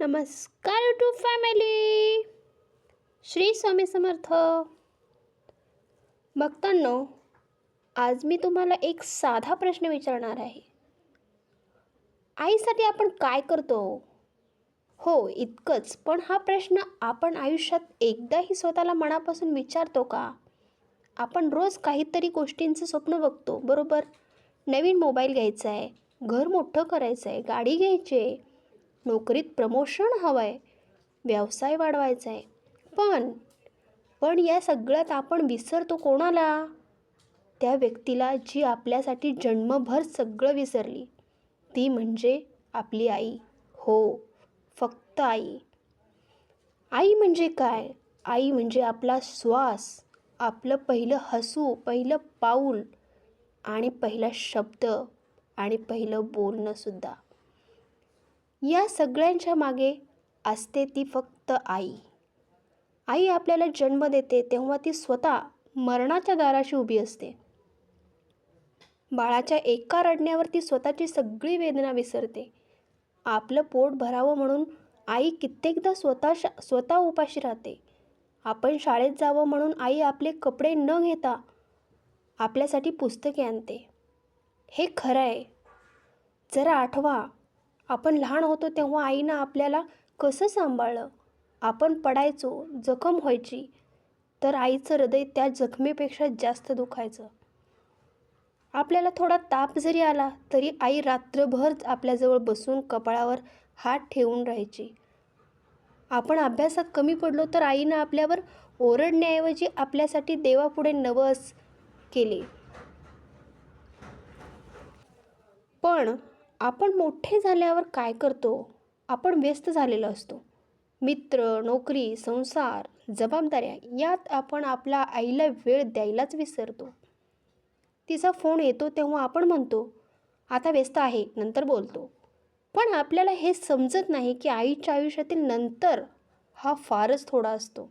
नमस्कार YouTube family Shri Swami Samarth. भक्तांनो आज मी तुम्हाला एक साधा प्रश्न विचारणार आहे. आईसाठी आपण काय करतो? हो इतकंच. पण हा प्रश्न आपण आयुष्यात एकदाही स्वतःला मनापासून विचारतो का? आपण रोज काहीतरी गोष्टींचं स्वप्न बघतो बरोबर? नवीन मोबाईल घ्यायचा आहे घर मोठं करायचं आहे गाडी घ्यायची आहे नोकरीत प्रमोशन हवं आहे व्यवसाय वाढवायचा आहे पण पण या सगळ्यात आपण विसरतो कोणाला? त्या व्यक्तीला जी आपल्यासाठी जन्मभर सगळं विसरली ती म्हणजे आपली आई. हो फक्त आई. आई म्हणजे काय? आई म्हणजे आपला श्वास आपलं पहिलं हसू पहिलं पाऊल आणि पहिला शब्द आणि पहिलं बोलणंसुद्धा या सगळ्यांच्या मागे असते ती फक्त आई. आई आपल्याला जन्म देते तेव्हा ती स्वतः मरणाच्या दाराशी उभी असते. बाळाच्या एका रडण्यावर ती स्वतःची सगळी वेदना विसरते. आपलं पोट भरावं म्हणून आई कित्येकदा स्वतः स्वतः उपाशी राहते. आपण शाळेत जावं म्हणून आई आपले कपडे न घेता आपल्यासाठी पुस्तके आणते. हे खरं आहे जरा आठवा. आपण लहान होतो तेव्हा आईनं आपल्याला कसं सांभाळलं? आपण पडायचो जखम व्हायची तर आईचं हृदय त्या जखमेपेक्षा जास्त दुखायचं. आपल्याला थोडा ताप जरी आला तरी आई रात्रभर आपल्याजवळ बसून कपाळावर हात ठेवून राहायची. आपण अभ्यासात कमी पडलो तर आईनं आपल्यावर ओरडण्याऐवजी आपल्यासाठी देवापुढे नवस केले. पण आपण मोठे झाल्यावर काय करतो? आपण व्यस्त झालेलो असतो. मित्र नोकरी संसार जबाबदाऱ्या यात आपण आपल्या आईला वेळ द्यायलाच विसरतो. तिचा फोन येतो तेव्हा आपण म्हणतो आता व्यस्त आहे नंतर बोलतो. पण आपल्याला हे समजत नाही की आईच्या आयुष्यातील नंतर हा फारच थोडा असतो.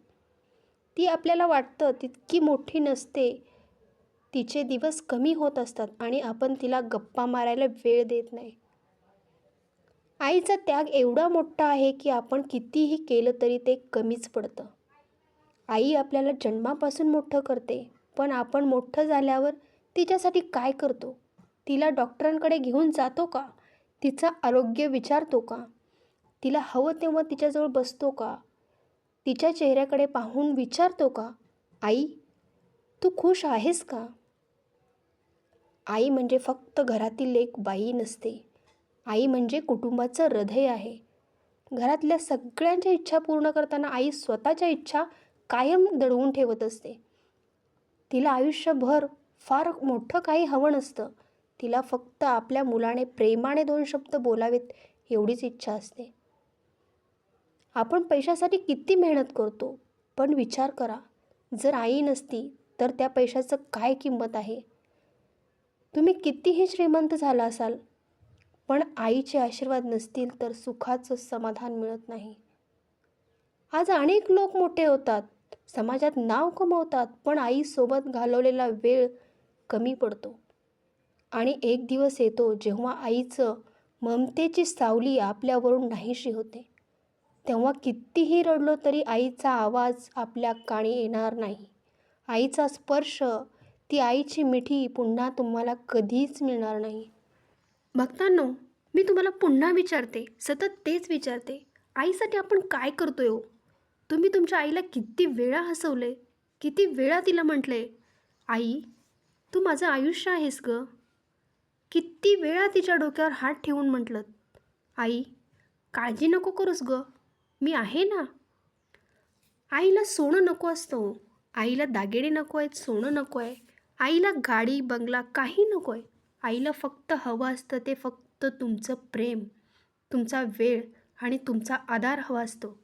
ती आपल्याला वाटतं तितकी मोठी नसते. तिचे दिवस कमी होत असतात आणि आपण तिला गप्पा मारायला वेळ देत नाही. आईचा त्याग एवढा मोठा आहे की आपण कितीही केलं तरी ते कमीच पडतं. आई आपल्याला जन्मापासून मोठं करते पण आपण मोठं झाल्यावर तिच्यासाठी काय करतो? तिला डॉक्टरांकडे घेऊन जातो का? तिचं आरोग्य विचारतो का? तिला हवं तेव्हा तिच्याजवळ बसतो का? तिच्या चेहऱ्याकडे पाहून विचारतो का? आई तू खुश आहेस का? आई म्हणजे फक्त घरातील एक बाई नसते. आई म्हणजे कुटुंबाचं हृदय आहे. घरातल्या सगळ्यांच्या इच्छा पूर्ण करताना आई स्वतःच्या इच्छा कायम दडवून ठेवत असते. तिला आयुष्यभर फार मोठं काही हवं नसतं. तिला फक्त आपल्या मुलाने प्रेमाने दोन शब्द बोलावेत एवढीच इच्छा असते. आपण पैशासाठी किती मेहनत करतो पण विचार करा. जर आई नसती तर त्या पैशाचं काय किंमत आहे? तुम्ही कितीही श्रीमंत झाला असाल पण आईचे आशीर्वाद नसतील तर सुखाचं समाधान मिळत नाही. आज अनेक लोक मोठे होतात. समाजात नाव कमवतात पण आईसोबत घालवलेला वेळ कमी पडतो. आणि एक दिवस येतो जेव्हा आईचं ममतेची सावली आपल्यावरून नाहीशी होते. तेव्हा कितीही रडलो तरी आईचा आवाज आपल्या काणी येणार नाही. आईचा स्पर्श ती आईची मिठी पुन्हा तुम्हाला कधीच मिळणार नाही. भक्तांनो मी तुम्हाला पुन्हा विचारते सतत तेच विचारते आईसाठी आपण काय करतोय हो? तुम्ही तुमच्या आईला किती वेळा हसवले किती वेळा तिला म्हटले आई तू माझं आयुष्य आहेस ग. किती वेळा तिच्या डोक्यावर हात ठेवून म्हटलं आई काळजी नको करूस ग मी आहे ना. आईला सोनं नको असतं हो, आईला दागिने नको आहेत सोनं नको आहे आईला गाडी बंगला काही नको आहे. आईला फक्त हवं असतं ते फक्त तुमचं प्रेम तुमचा वेळ आणि तुमचा आधार हवा असतो.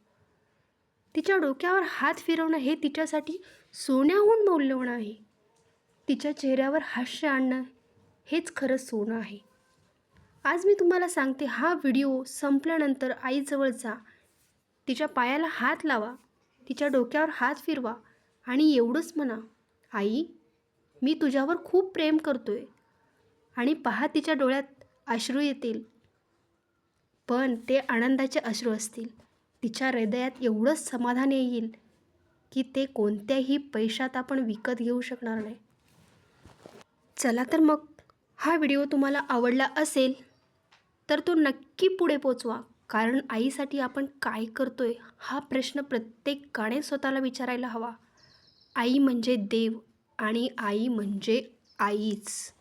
तिच्या डोक्यावर हात फिरवणं हे तिच्यासाठी सोन्याहून मौल्यवान आहे. तिच्या चेहऱ्यावर हास्य आणणं हेच खरं सोनं आहे. आज मी तुम्हाला सांगते हा व्हिडिओ संपल्यानंतर आईजवळ जा. तिच्या पायाला हात लावा तिच्या डोक्यावर हात फिरवा आणि एवढंच म्हणा आई मी तुझ्यावर खूप प्रेम करतो आहे आणि पहा तिच्या डोळ्यात अश्रू येतील. पण ते आनंदाचे अश्रू असतील. तिच्या हृदयात एवढंच समाधान येईल की ते कोणत्याही पैशात आपण विकत घेऊ शकणार नाही. चला तर मग हा व्हिडिओ तुम्हाला आवडला असेल तर तो नक्की पुढे पोचवा. कारण आईसाठी आपण काय करतो आहे हा प्रश्न प्रत्येकाने स्वतःला विचारायला हवा. आई म्हणजे देव आणि आई म्हणजे आईच.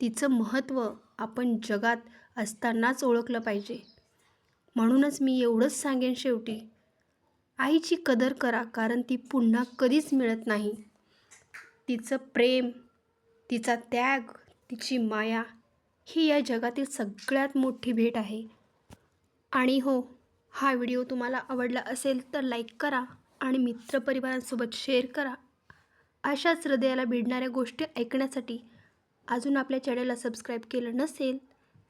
तिचं महत्त्व आपण जगात असतानाच ओळखलं पाहिजे. म्हणूनच मी एवढंच सांगेन शेवटी आईची कदर करा कारण ती पुन्हा कधीच मिळत नाही. तिचं प्रेम तिचा त्याग तिची माया ही या जगातील सगळ्यात मोठी भेट आहे. आणि हो हा व्हिडिओ तुम्हाला आवडला असेल तर लाईक करा आणि मित्रपरिवारांसोबत शेअर करा. अशाच हृदयाला भिडणाऱ्या गोष्टी ऐकण्यासाठी अजून आपल्या चॅनलला सबस्क्राईब केलं नसेल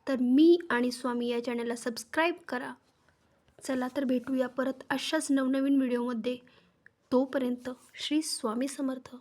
तर मी आणि स्वामी या चॅनलला सबस्क्राईब करा. चला तर भेटूया परत अशाच नवनवीन व्हिडिओमध्ये तोपर्यंत श्री स्वामी समर्थ.